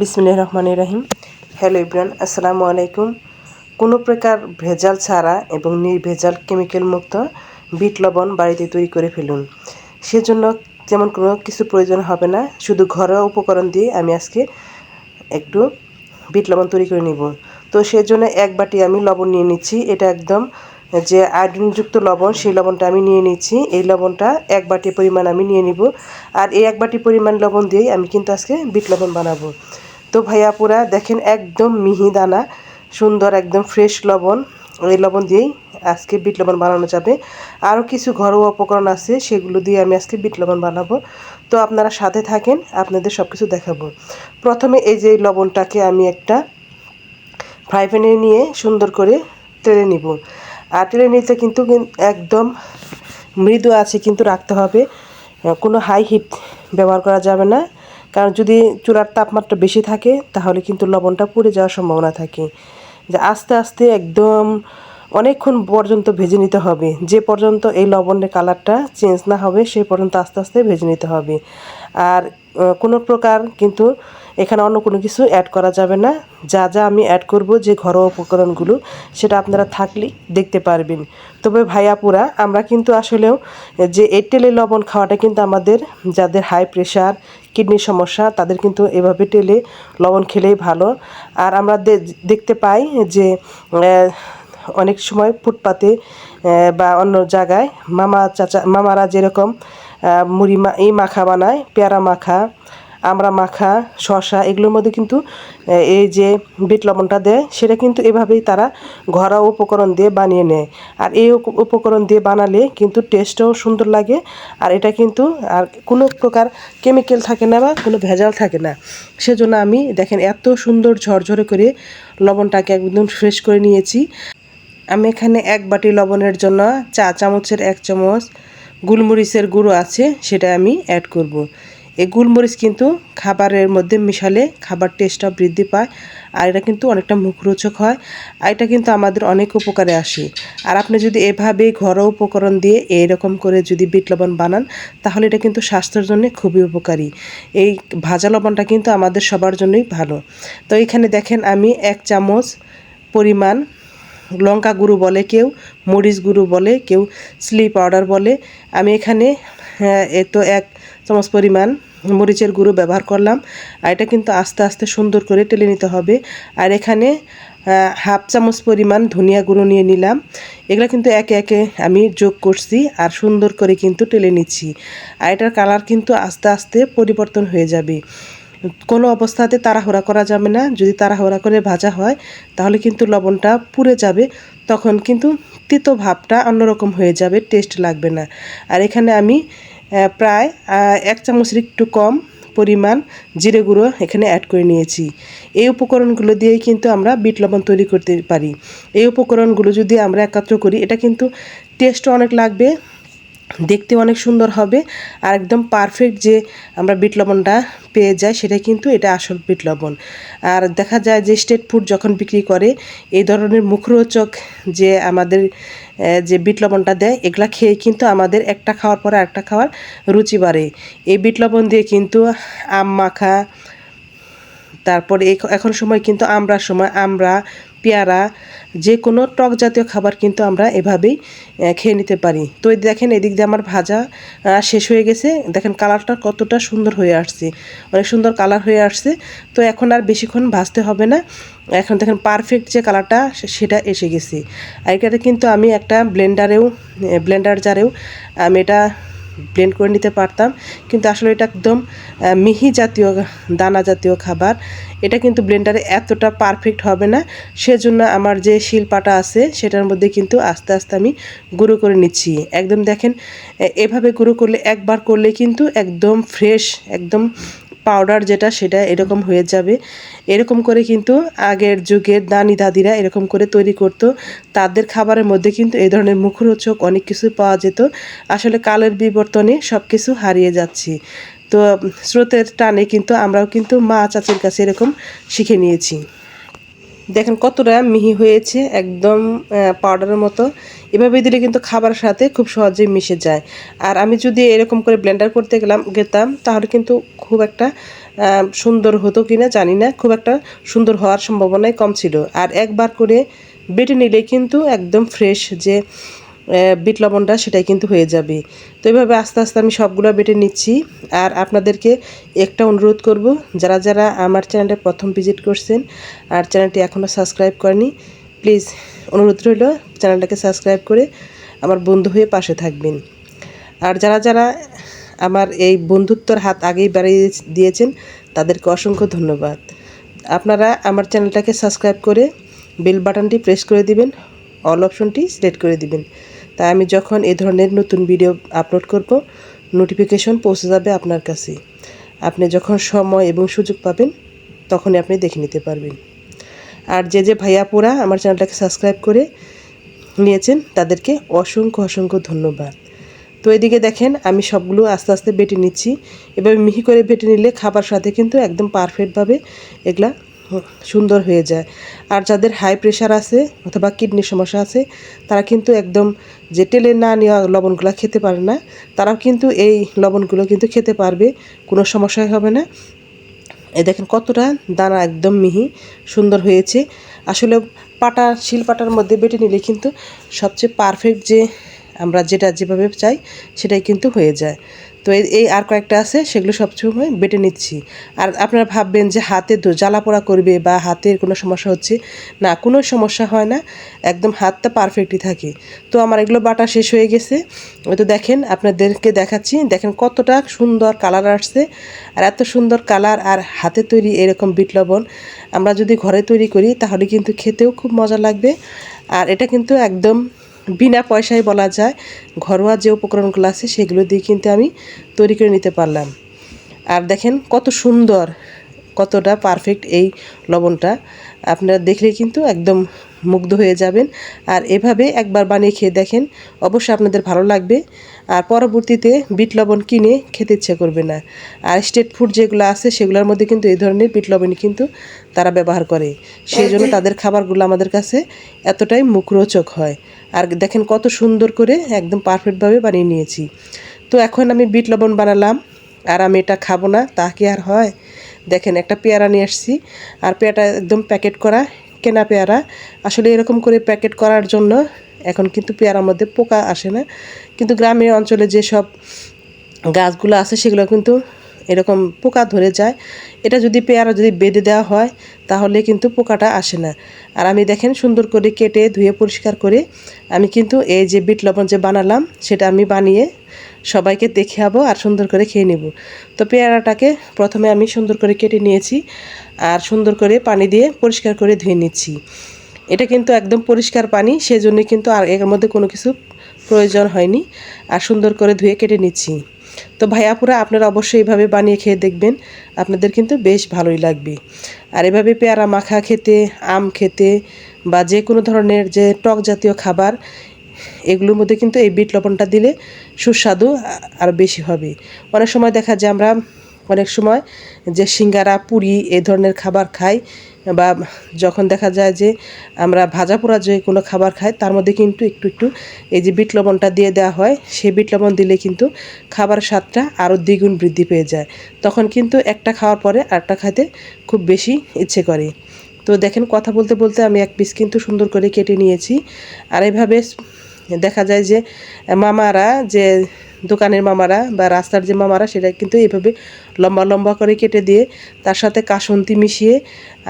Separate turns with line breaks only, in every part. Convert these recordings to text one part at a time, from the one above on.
বিসমিল্লাহ রহমান রাহিম। হ্যালো ইব্রান, আসসালামু আলাইকুম। কোনো প্রকার ভেজাল ছাড়া এবং নির্ভেজাল কেমিক্যাল মুক্ত বিট লবণ বাড়িতে তৈরি করে ফেলুন। সেজন্য তেমন কোনো কিছু প্রয়োজন হবে না। শুধু ঘরোয়া উপকরণ দিয়ে আমি আজকে একটু বিট লবণ তৈরি করে নিব। তো সেজন্য এক বাটি আমি লবণ নিয়ে নিচ্ছি। এটা একদম যে আয়োডিনযুক্ত লবণ, সেই লবণটা আমি নিয়ে নিচ্ছি। এই লবণটা এক বাটি পরিমাণ আমি নিয়ে নিব। আর এই এক বাটি পরিমাণ লবণ দিয়েই আমি কিন্তু আজকে বিট লবণ বানাবো। তো ভাইয়া পুরা দেখেন একদম মিহি দানা, সুন্দর একদম ফ্রেশ লবণ। এই লবণ দিয়েই আজকে বিট লবণ বানানো যাবে। আরও কিছু ঘরোয়া উপকরণ আছে, সেগুলো দিয়ে আমি আজকে বিট লবণ বানাবো। তো আপনারা সাথে থাকেন, আপনাদের সব কিছু দেখাবো। প্রথমে এই যে লবণটাকে আমি একটা ফ্রাই প্যানে নিয়ে সুন্দর করে তেলে নিব। আর তেলে নিতে কিন্তু একদম মৃদু আছে কিন্তু রাখতে হবে। কোনো হাই হিট ব্যবহার করা যাবে না। কারণ যদি চুলার তাপমাত্রা বেশি থাকে, তাহলে কিন্তু লবণটা পুড়ে যাওয়ার সম্ভাবনা থাকে। যে আস্তে আস্তে একদম অনেকক্ষণ পর্যন্ত ভেজে নিতে হবে। যে পর্যন্ত এই লবণের কালারটা চেঞ্জ না হবে সেই পর্যন্ত আস্তে আস্তে ভেজে নিতে হবে। আর কোনো প্রকার কিন্তু এখানে অন্য কোনো কিছু অ্যাড করা যাবে না। যা যা আমি অ্যাড করব যে ঘরোয়া উপকরণগুলো, সেটা আপনারা থাকলেই দেখতে পারবেন। তবে ভাইয়াপুরা আমরা কিন্তু আসলেও যে এটেলে লবণ খাওয়াটা কিন্তু আমাদের, যাদের হাই প্রেশার কিডনির সমস্যা, তাদের কিন্তু এভাবে টেলে লবণ খেলেই ভালো। আর আমরা দেখতে পাই যে অনেক সময় ফুটপাতে বা অন্য জায়গায় মামা চাচা, মামারা যেরকম মুড়ি মা, এই মাখা বানায়, পেয়ারা মাখা আমরা মাখা শশা এগুলোর মধ্যে কিন্তু এই যে বিট লবণটা দেয়, সেটা কিন্তু এভাবেই তারা ঘরোয়া উপকরণ দিয়ে বানিয়ে নেয়। আর এই উপকরণ দিয়ে বানালে কিন্তু টেস্টও সুন্দর লাগে, আর এটা কিন্তু আর কোনো প্রকার কেমিক্যাল থাকে না বা কোনো ভেজাল থাকে না। সেজন্য আমি, দেখেন এত সুন্দর ঝরঝরে করে লবণটাকে একদম ফ্রেশ করে নিয়েছি। আমি এখানে এক বাটি লবণের জন্য চা চামচের এক চামচ গুলমরিচের গুঁড়ো আছে, সেটা আমি অ্যাড করব। এই গুলমরিচ কিন্তু খাবারের মধ্যে মিশালে খাবার টেস্টটা বৃদ্ধি পায় আর এটা কিন্তু অনেকটা মুখরোচক হয় আর এটা কিন্তু আমাদের অনেক উপকারে আসে। আর আপনি যদি এভাবে ঘরোয়া উপকরণ দিয়ে এইরকম করে যদি বিট লবণ বানান তাহলে এটা কিন্তু স্বাস্থ্যের জন্য খুবই উপকারী। এই ভাজা লবণটা কিন্তু আমাদের সবার জন্যই ভালো। তো এখানে দেখেন আমি এক চামচ পরিমাণ লঙ্কা গুঁড়ো বলে কেউ মরিচ গুঁড়ো বলে কেউ স্লি পাউডার বলে। আমি এখানে হ্যাঁ, এ তো এক চামচ পরিমাণ মরিচের গুঁড়ো ব্যবহার করলাম। আর এটা কিন্তু আস্তে আস্তে সুন্দর করে টেলে নিতে হবে। আর এখানে হাফ চামচ পরিমাণ ধনিয়া গুঁড়ো নিয়ে নিলাম। এগুলো কিন্তু একে একে আমি যোগ করছি আর সুন্দর করে কিন্তু টেলে নিচ্ছি। আর এটার কালার কিন্তু আস্তে আস্তে পরিবর্তন হয়ে যাবে। কোনো অবস্থাতে তাড়াহুড়া করা যাবে না। যদি তাড়াহুড়া করে ভাজা হয়, তাহলে কিন্তু লবণটা পুড়ে যাবে। তখন কিন্তু তিতো ভাবটা অন্যরকম হয়ে যাবে, টেস্ট লাগবে না। আর এখানে আমি প্রায় এক চামচের একটু কম পরিমাণ জিরে গুঁড়ো এখানে অ্যাড করে নিয়েছি। এই উপকরণগুলো দিয়েই কিন্তু আমরা বিট লবণ তৈরি করতে পারি। এই উপকরণগুলো যদি আমরা একাত্র করি, এটা কিন্তু টেস্টও অনেক লাগবে। দেখতে অনেক সুন্দর হবে। আর একদম পারফেক্ট যে আমরা বিট লবণটা পেয়ে যাই, সেটা কিন্তু এটা আসল বিট লবণ। আর দেখা যায় যে স্টেট ফুড যখন বিক্রি করে, এই ধরনের মুখরোচক যে আমাদের যে বিট লবণটা দেয়, এগুলা খেয়ে কিন্তু আমাদের একটা খাওয়ার পরে একটা খাওয়ার রুচি বাড়ে। এই বিট লবণ দিয়ে কিন্তু আম মাখা তারপরে এখন সময় কিন্তু আমরা সময়, আমরা, পেয়ারা যে কোনো টক জাতীয় খাবার কিন্তু আমরা এভাবেই খেয়ে নিতে পারি। তো দেখেন এদিক দিয়ে আমার ভাজা শেষ হয়ে গেছে। দেখেন কালারটা কতটা সুন্দর হয়ে আসছে। অনেক সুন্দর কালার হয়ে আসছে। তো এখন আর বেশিক্ষণ ভাজতে হবে না। এখন দেখেন পারফেক্ট যে কালারটা সেটা এসে গেছে। আর এটাতে কিন্তু আমি একটা ব্লেন্ডারেও ব্লেন্ডার জারেও আমি এটা ব্লেন্ড করে নিতে পারতাম। কিন্তু আসলে এটা একদম মিহি জাতীয় দানা জাতীয় খাবার। এটা কিন্তু ব্লেন্ডারে এতটা পারফেক্ট হবে না। সেজন্য আমার যে শিল্পাটা আছে, সেটার মধ্যে কিন্তু আস্তে আস্তে আমি গুঁড়ো করে নিচ্ছি। একদম দেখেন এভাবে গুঁড়ো করলে, একবার করলে কিন্তু একদম ফ্রেশ একদম পাউডার যেটা, সেটা এরকম হয়ে যাবে। এরকম করে কিন্তু আগের যুগের দানি দাদিরা এরকম করে তৈরি করত। তাদের খাবারের মধ্যে কিন্তু এই ধরনের মুখরোচক অনেক কিছু পাওয়া যেত। আসলে কালের বিবর্তনে সব কিছু হারিয়ে যাচ্ছে। তো স্রোতের টানে কিন্তু আমরাও কিন্তু মা চাচির কাছে এরকম শিখে নিয়েছি। দেখেন কতটা মিহি হয়েছে, একদম পাউডারের মতো। এভাবে দিলে কিন্তু খাবার সাথে খুব সহজে মিশে যায়। আর আমি যদি এরকম করে ব্লেন্ডার করতে গেলাম, গেতাম, তাহলে কিন্তু খুব একটা সুন্দর হতো কি না জানি না। খুব একটা সুন্দর হওয়ার সম্ভাবনাই কম ছিল। আর একবার করে বেটে নিলে কিন্তু একদম ফ্রেশ যে বিট লবণটা সেটাই কিন্তু হয়ে যাবে। তো এইভাবে আস্তে আস্তে আমি সবগুলো বেটে নিচ্ছি। আর আপনাদেরকে একটা অনুরোধ করব, যারা যারা আমার চ্যানেলটা প্রথম ভিজিট করছেন আর চ্যানেলটি এখনও সাবস্ক্রাইব করেনি, প্লিজ অনুরোধ রইল চ্যানেলটাকে সাবস্ক্রাইব করে আমার বন্ধু হয়ে পাশে থাকবেন। আর যারা যারা আমার এই বন্ধুত্বর হাত আগেই বাড়িয়ে দিয়েছেন, তাদেরকে অসংখ্য ধন্যবাদ। আপনারা আমার চ্যানেলটাকে সাবস্ক্রাইব করে বেল বাটনটি প্রেস করে দিবেন, অল অপশনটি সিলেক্ট করে দিবেন। তাই আমি যখন এ ধরনের নতুন ভিডিও আপলোড করব নোটিফিকেশন পৌঁছে যাবে আপনার কাছে। আপনি যখন সময় এবং সুযোগ পাবেন, তখনই আপনি দেখে নিতে পারবেন। আর যে যে ভাইয়া ভাইয়াপুরা আমার চ্যানেলটাকে সাবস্ক্রাইব করে নিয়েছেন, তাদেরকে অসংখ্য অসংখ্য ধন্যবাদ। তো এদিকে দেখেন, আমি সবগুলো আস্তে আস্তে বেটে নিচ্ছি। এভাবে মিহি করে বেটে নিলে খাবার সাথে কিন্তু একদম পারফেক্টভাবে এগুলা সুন্দর হয়ে যায়। আর যাদের হাই প্রেশার আছে অথবা কিডনির সমস্যা আছে, তারা কিন্তু একদম যে তেলে না নেওয়া লবণগুলো খেতে পারে না, তারাও কিন্তু এই লবণগুলো কিন্তু খেতে পারবে, কোনো সমস্যাই হবে না। এ দেখেন কতটা দানা একদম মিহি, সুন্দর হয়েছে। আসলে পাটা, শিল পাটার মধ্যে বেটে নিলে কিন্তু সবচেয়ে পারফেক্ট যে আমরা যেটা যেভাবে চাই, সেটাই কিন্তু হয়ে যায়। তো এই আর কয়েকটা আছে, সেগুলো সবসময় বেটে নিচ্ছি। আর আপনারা ভাববেন যে হাতে জ্বালা পোড়া করবে বা হাতের কোনো সমস্যা হচ্ছে, না, কোনো সমস্যা হয় না, একদম হাতটা পারফেক্টই থাকে। তো আমার এগুলো বাটা শেষ হয়ে গেছে। তো দেখেন, আপনাদেরকে দেখাচ্ছি, দেখেন কতটা সুন্দর কালার আসছে। আর এত সুন্দর কালার আর হাতে তৈরি এরকম বিট লবণ, আমরা যদি ঘরে তৈরি করি, তাহলে কিন্তু খেতেও খুব মজা লাগবে। আর এটা কিন্তু একদম বিনা পয়সায় বলা যায়, ঘরোয়া যে উপকরণগুলো আছে সেগুলো দিয়ে কিন্তু আমি তৈরি করে নিতে পারলাম। আর দেখেন কত সুন্দর, কতটা পারফেক্ট এই লবণটা। আপনারা দেখলে কিন্তু একদম মুগ্ধ হয়ে যাবেন। আর এভাবে একবার বানিয়ে খেয়ে দেখেন, অবশ্যই আপনাদের ভালো লাগবে। আর পরবর্তীতে বিট লবণ কিনে খেতে ইচ্ছে করবে না। আর স্টেট ফুড যেগুলো আছে, সেগুলোর মধ্যে কিন্তু এই ধরনের বিট লবণই কিন্তু তারা ব্যবহার করে। সেই জন্য তাদের খাবারগুলো আমাদের কাছে এতটাই মুখরোচক হয়। আর দেখেন কত সুন্দর করে একদম পারফেক্টভাবে বানিয়ে নিয়েছি। তো এখন আমি বিট লবণ বানালাম, আর আমি এটা খাব না, তা কি আর হয়? দেখেন একটা পেয়ারা নিয়ে আসছি, আর পেয়ারাটা একদম প্যাকেট করা কেনা পেয়ারা। আসলে এরকম করে প্যাকেট করার জন্য এখন কিন্তু পেয়ারার মধ্যে পোকা আসে না। কিন্তু গ্রামের অঞ্চলে যেসব গাছগুলো আছে সেগুলো কিন্তু এরকম পোকা ধরে যায়। এটা যদি পেয়ারা যদি বেঁধে দেওয়া হয়, তাহলে কিন্তু পোকাটা আসে না। আর আমি দেখেন সুন্দর করে কেটে ধুয়ে পরিষ্কার করে আমি কিন্তু এই যে বিট লবণ যে বানালাম, সেটা আমি বানিয়ে সবাইকে দেখাবো আর সুন্দর করে খেয়ে নেব। তো পেয়ারাটাকে প্রথমে আমি সুন্দর করে কেটে নিয়েছি আর সুন্দর করে পানি দিয়ে পরিষ্কার করে ধুয়ে নিচ্ছি। এটা কিন্তু একদম পরিষ্কার পানি, সেজন্য কিন্তু আর এর মধ্যে কোনো কিছু প্রয়োজন হয়নি আর সুন্দর করে ধুয়ে কেটে নিচ্ছি। তো ভাইয়াপুরা আপনারা অবশ্যই এইভাবে বানিয়ে খেয়ে দেখবেন, আপনাদের কিন্তু বেশ ভালোই লাগবে। আর এভাবে পেয়ারা মাখা খেতে, আম খেতে বা যে কোনো ধরনের যে টক জাতীয় খাবার এগুলোর মধ্যে কিন্তু এই বিট লবণটা দিলে সুস্বাদু আর বেশি হবে। অনেক সময় দেখা যায় আমরা অনেক সময় যে সিঙ্গারা, পুরি এ ধরনের খাবার খাই বা যখন দেখা যায় যে আমরা ভাজা পোড়া যে কোনো খাবার খাই, তার মধ্যে কিন্তু একটু একটু এই যে বিট লবণটা দিয়ে দেওয়া হয়, সেই বিট লবণ দিলে কিন্তু খাবার স্বাদটা আরও দ্বিগুণ বৃদ্ধি পেয়ে যায়। তখন কিন্তু একটা খাওয়ার পরে আরেকটা খাইতে খুব বেশি ইচ্ছে করে। তো দেখেন কথা বলতে বলতে আমি এক পিস কিন্তু সুন্দর করে কেটে নিয়েছি। আর এভাবে দেখা যায় যে, মামারা যে দোকানের মামারা বা রাস্তার যে মামারা, সেটা কিন্তু এভাবে লম্বা লম্বা করে কেটে দিয়ে তার সাথে কাসন্তি মিশিয়ে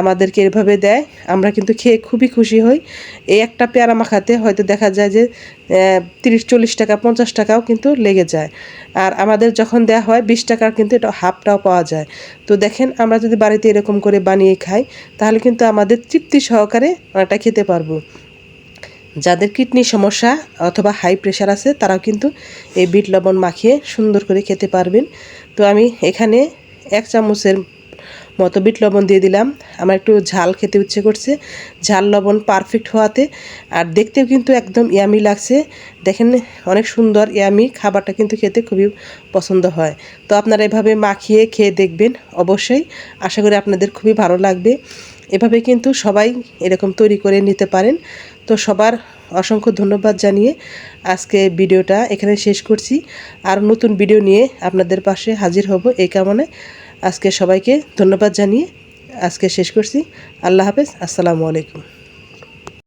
আমাদেরকে এভাবে দেয়। আমরা কিন্তু খেয়ে খুবই খুশি হই। এই একটা পেয়ারা মাখাতে হয়তো দেখা যায় যে তিরিশ, চল্লিশ টাকা, পঞ্চাশ টাকাও কিন্তু লেগে যায়। আর আমাদের যখন দেওয়া হয়, বিশ টাকার কিন্তু এটা হাফটাও পাওয়া যায়। তো দেখেন, আমরা যদি বাড়িতে এরকম করে বানিয়ে খাই, তাহলে কিন্তু আমাদের তৃপ্তি সহকারে অনেকটা খেতে পারব। যাদের কিডনির সমস্যা অথবা হাই প্রেশার আছে, তারাও কিন্তু এই বিট লবণ মাখিয়ে সুন্দর করে খেতে পারবেন। তো আমি এখানে এক চামচের মতো বিট লবণ দিয়ে দিলাম। আমার একটু ঝাল খেতে ইচ্ছে করছে। ঝাল লবণ পারফেক্ট হওয়াতে আর দেখতেও কিন্তু একদম ইয়ামি লাগছে। দেখেন অনেক সুন্দর ইয়ামি খাবারটা কিন্তু খেতে খুবই পছন্দ হয়। তো আপনারা এভাবে মাখিয়ে খেয়ে দেখবেন অবশ্যই। আশা করি আপনাদের খুবই ভালো লাগবে। এভাবে কিন্তু সবাই এরকম তৈরি করে নিতে পারেন। তো সবার অসংখ্য ধন্যবাদ জানিয়ে আজকে ভিডিওটা এখানে শেষ করছি। আর নতুন ভিডিও নিয়ে আপনাদের পাশে হাজির হব এই কামনে আজকে সবাইকে ধন্যবাদ জানিয়ে আজকে শেষ করছি। আল্লাহ হাফেজ। আসসালামু আলাইকুম।